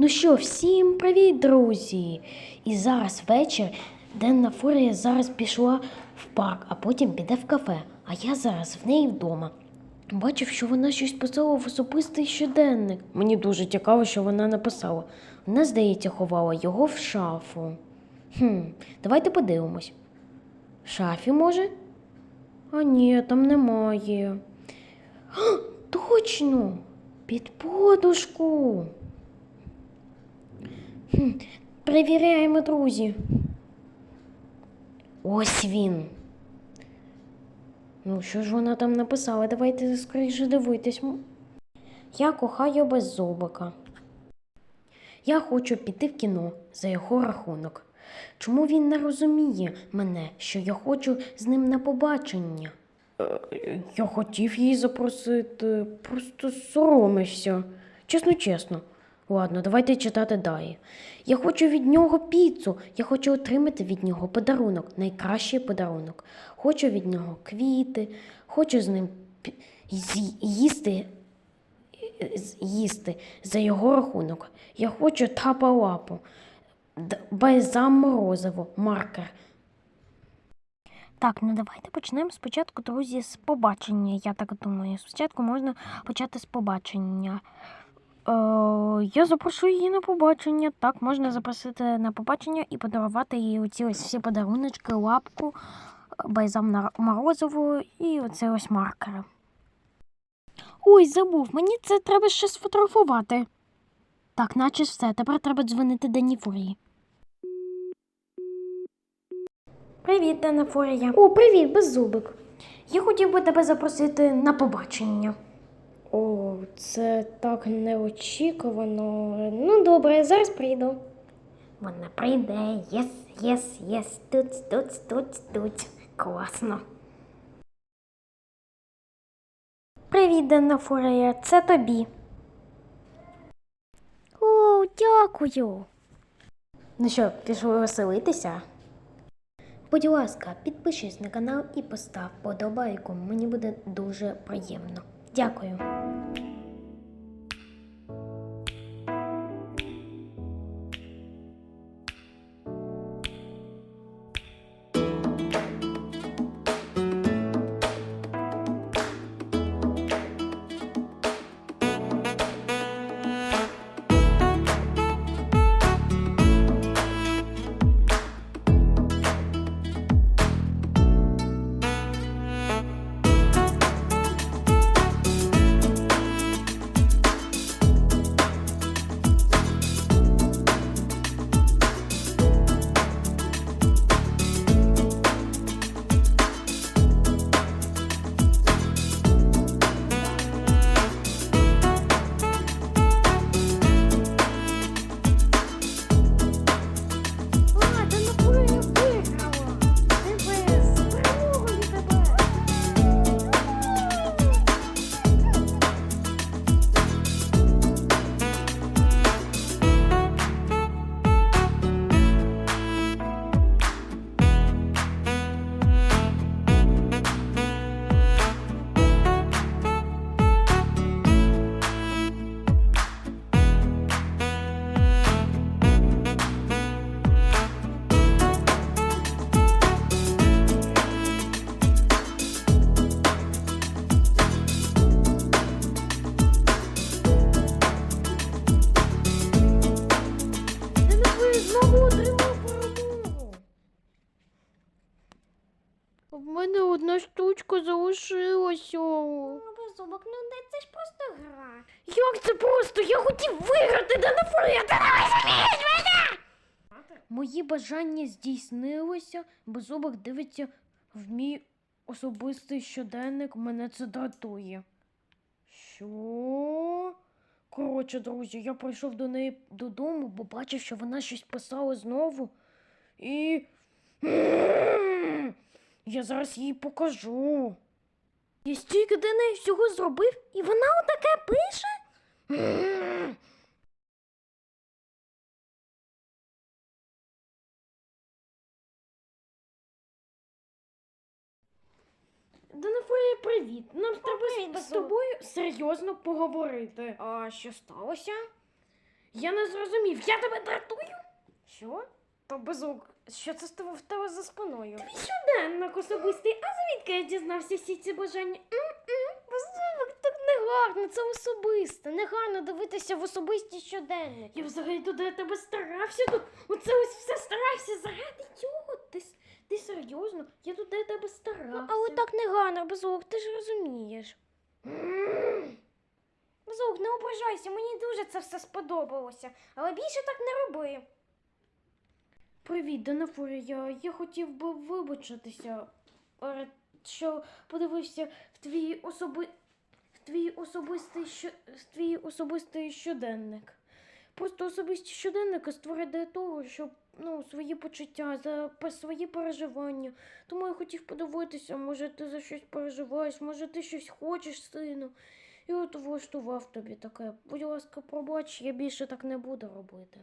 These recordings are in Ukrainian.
Ну що, всім привіт, друзі! І зараз вечір. Денна Фурія зараз пішла в парк, а потім піде в кафе. А я зараз в неї вдома. Бачив, що вона щось писала в особистий щоденник. Мені дуже цікаво, що вона написала. Вона, здається, ховала його в шафу. Хм, давайте подивимось. В шафі, може? А ні, там немає. А, точно! Під подушку. Хм, Перевіряємо, друзі. Ось він. Ну, що ж вона там написала? Давайте скоріше дивитись. Я кохаю беззубика. Я хочу піти в кіно за його рахунок. Чому він не розуміє мене, що я хочу з ним на побачення? Я хотів її запросити, просто соромишся. Чесно, чесно. Ладно, давайте читати далі. Я хочу від нього піцу. Я хочу отримати від нього подарунок, найкращий подарунок. Хочу від нього квіти, хочу з ним їсти, їсти за його рахунок. Я хочу тапа-лапу, бальзам морозиво, маркер. Так, ну давайте почнемо спочатку, друзі, з побачення. Я так думаю. Спочатку можна почати з побачення. Е, я запрошу її на побачення. Так, можна запросити на побачення і подарувати їй оці ось всі подаруночки, лапку, бальзам на морозиво і оце ось маркери. Ой, забув, мені це треба ще сфотографувати. Так, наче все. Тепер треба дзвонити Дані Фурії. Привіт, Дана Фурія. О, привіт, беззубик. Я хотів би тебе запросити на побачення. О, це так неочікувано. Ну, добре, зараз прийду. Вона прийде. Єс, єс, єс. Тут, тут, тут, тут. Класно. Привіт, Дана Фурія. Це тобі. О, дякую. Ну що, пішли веселитися? Будь ласка, підпишись на канал і постав подобайку. Мені буде дуже приємно. Дякую. Мене одна штучка залишилася. Беззубок, ну де це ж просто гра. Як це просто? Я хотів виграти да Нафурія! Та Мої бажання здійснилося, беззубок дивиться в мій особистий щоденник, мене це дратує. Що? Коротше, друзі, я прийшов до неї додому, бо бачив, що вона щось писала знову. І. Я зараз їй покажу. Я стільки для неї всього зробив, і вона отаке пише. Данафорія, привіт. Нам треба привіт, з тобою серйозно поговорити. А що сталося? Я не зрозумів, я тебе дратую? Що? То безук, що це з тебе в тебе за спиною? Щоденник особистий, а звідки я дізнався всі ці бажання? Безумок, так не гарно, це особисте. Не гарно дивитися в особисті щоденники. Я взагалі туди тебе старався тут. Оце ось все старався заради цього. Ти, ти серйозно? Я туди тебе старався. Ну, але так не гарно, безук, ти ж розумієш. Безук, не ображайся, мені дуже це все сподобалося. Але більше так не роби. Привіт, Данафурі. Я, хотів би вибачитися, е, що подивився в твій особи... в твій особистий в твій особистий щоденник. Просто особисті щоденники створити для того, щоб ну, свої почуття, за свої переживання. Тому я хотів подивитися, може ти за щось переживаєш, може ти щось хочеш сину. І от влаштував тобі таке. Будь ласка, пробач, я більше так не буду робити.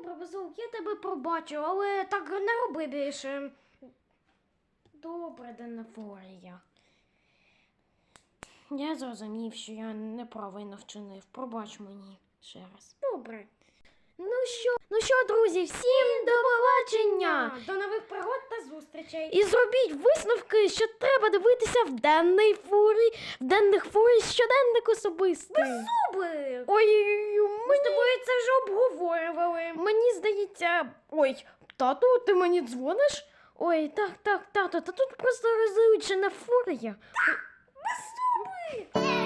Добре, Базилук, я тебе пробачу, але так не роби більше. Добре, Денефорія. Я зрозумів, що я неправильно вчинив. Пробач мені ще раз. Добре. Ну що, ну що, друзі, всім до побачення! До нових пригод та зустрічей. І зробіть висновки, що треба дивитися в денний фурі, в денних фурі щоденник особистий. Зуби! Ой, Ми з тобою це вже обговорювали. Мені здається. Ой, тату, ти мені дзвониш? Ой, так, так, тато, та тут просто розлючена фурія. Без зуби!